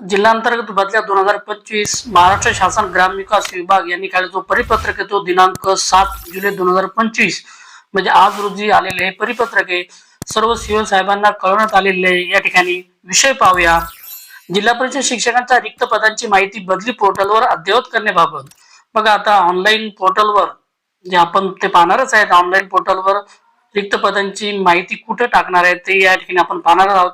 जिल्हांतर्गत बदल्या दोन हजार पंचवीस महाराष्ट्र शासन ग्राम विकास विभाग यांनी काढला जो परिपत्रक आहे. तो दिनांक सात जुलै दोन हजार पंचवीस. म्हणजे आज रोजी आलेले हे परिपत्रक आहे. सर्व सीओ साहेबांना कळवण्यात आलेले या ठिकाणी विषय पाहूया. जिल्हा परिषद शिक्षकांच्या रिक्त पदांची माहिती बदली पोर्टलवर अद्ययावत करण्याबाबत. बघा आता ऑनलाईन पोर्टलवर जे आपण ते पाहणारच आहेत. ऑनलाईन पोर्टलवर रिक्त पदांची माहिती कुठे टाकणार आहे ते या ठिकाणी आपण पाहणार आहोत.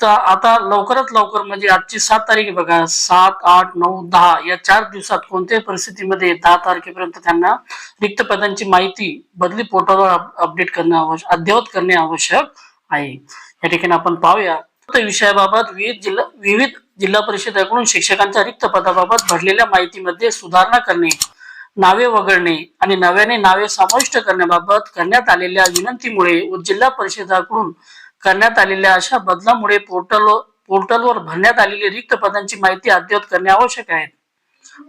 तर आता लवकरात लवकर म्हणजे आजची सात तारीख बघा. सात आठ नऊ दहा या चार दिवसात कोणत्याही परिस्थितीमध्ये दहा तारखेपर्यंत त्यांना रिक्त पदांची माहिती बदली पोर्टलवर अपडेट करणे आवश्यक अद्ययावत करणे आवश्यक आहे. या ठिकाणी आपण पाहूया. विषयाबाबत विविध जिल्हा विविध जिल्हा परिषदेकडून शिक्षकांच्या रिक्त पदाबाबत भरलेल्या माहितीमध्ये सुधारणा करणे नावे वगळणे आणि नव्याने नावे समाविष्ट करण्याबाबत करण्यात आलेल्या विनंतीमुळे व जिल्हा परिषदाकडून करण्यात आलेल्या अशा बदलामुळे पोर्टल पोर्टलवर भरण्यात आलेली रिक्त पदांची माहिती अद्ययावत करणे आवश्यक आहे.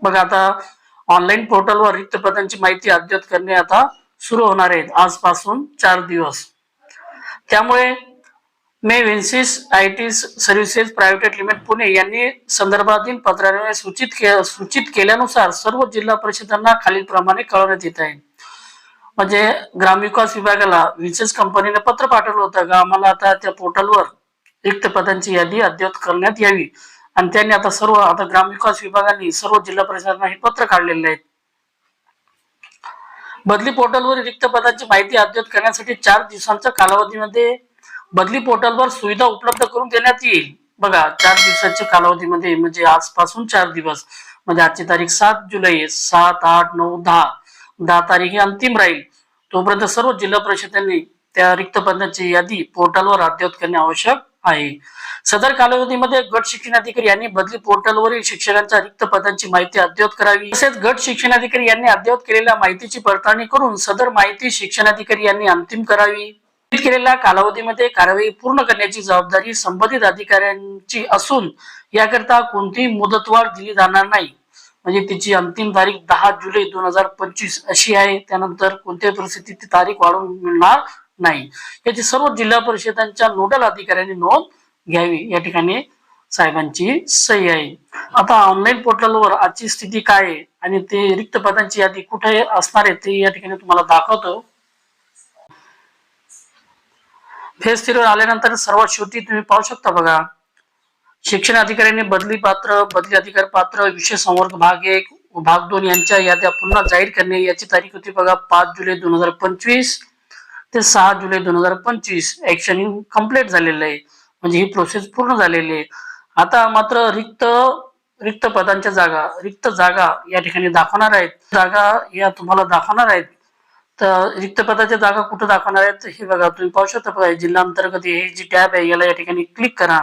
बघा आता ऑनलाईन पोर्टलवर रिक्त पदांची माहिती अद्ययावत करणे आता सुरू होणार आहेत आजपासून चार दिवस. त्यामुळे मे Vincis I T services private limited Pune यांनी संदर्भातील पत्राने सूचित के, सूचित केल्यानुसार सर्व जिल्हा परिषदांना खालीलप्रमाणे कळवण्यात येत आहे. म्हणजे ग्रामविकास विभागाला विशेष कंपनीने पत्र पाठवलं होतं का आम्हाला आता त्या पोर्टलवर रिक्त पदांची यादी अद्ययावत करण्यात यावी. आणि त्यांनी आता सर्व आता ग्रामविकास विभागाने सर्व जिल्हा परिषदांना हे पत्र काढलेले आहेत. बदली पोर्टलवर रिक्त पदांची माहिती अद्ययावत करण्यासाठी चार दिवसांच्या कालावधीमध्ये बदली पोर्टलवर सुविधा उपलब्ध करून देण्यात येईल. बघा चार दिवसाच्या कालावधीमध्ये म्हणजे आजपासून चार दिवस. म्हणजे आजची तारीख सात जुलै सात आठ नऊ दहा. दहा तारीख ही अंतिम राहील. तोपर्यंत सर्व जिल्हा परिषदांनी त्या रिक्त पदांची यादी पोर्टलवर अद्ययावत करणे आवश्यक आहे. सदर कालावधीमध्ये गट शिक्षण अधिकारी यांनी बदली पोर्टलवरील शिक्षकांच्या रिक्त पदांची माहिती अद्ययावत करावी. तसेच गट शिक्षण अधिकारी यांनी अद्ययावत केलेल्या माहितीची पडताळणी करून सदर माहिती शिक्षण अधिकारी यांनी अंतिम करावी. केलेल्या कालावधीमध्ये कारवाई पूर्ण करण्याची जबाबदारी संबंधित अधिकाऱ्यांची असून याकरता कोणतीही मुदतवाढ दिली जाणार नाही. म्हणजे तिची अंतिम तारीख दहा जुलै दोन हजार पंचवीस अशी आहे. त्यानंतर कोणत्याही परिस्थितीत ती तारीख वाढवून मिळणार नाही. याची सर्व जिल्हा परिषदांच्या नोडल अधिकाऱ्यांनी नोंद घ्यावी. या ठिकाणी साहेबांची सही आहे. आता ऑनलाईन पोर्टलवर आजची स्थिती काय आहे आणि ते रिक्त पदांची यादी कुठे असणार आहे ते या ठिकाणी तुम्हाला दाखवतो. फेज थ्रीवर आल्यानंतर सर्वात शेवटी तुम्ही पाहू शकता बघा. शिक्षण अधिकाऱ्यांनी बदली पात्र बदली अधिकार पात्र विषय संवर्ग भाग एक भाग दोन यांच्या याद्या पुन्हा जाहीर करणे याची तारीख होती बघा पाच जुलै दोन हजार पंचवीस ते सहा जुलै दोन हजार पंचवीस. ऍक्शन कंप्लीट झालेलं आहे. म्हणजे ही प्रोसेस पूर्ण झालेली आहे. आता मात्र रिक्त रिक्त पदांच्या जागा रिक्त जागा या ठिकाणी दाखवणार आहेत. जागा या तुम्हाला दाखवणार आहेत. तर रिक्त पदाच्या जागा कुठं दाखवणार आहेत हे बघा तुम्ही पाहू शकता बघा जिल्हा अंतर्गत हे जी टॅब आहे. याला या ठिकाणी क्लिक करा.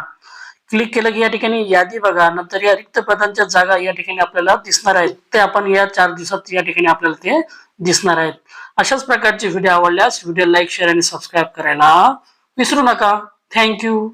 क्लिक केलं की या ठिकाणी यादी बघा. नंतर या रिक्त पदांच्या जागा या ठिकाणी आपल्याला दिसणार आहेत. ते आपण या चार दिवसात या ठिकाणी आपल्याला ते दिसणार आहेत. अशाच प्रकारचे व्हिडिओ आवडल्यास व्हिडिओ लाईक शेअर आणि सबस्क्राईब करायला विसरू नका. थँक्यू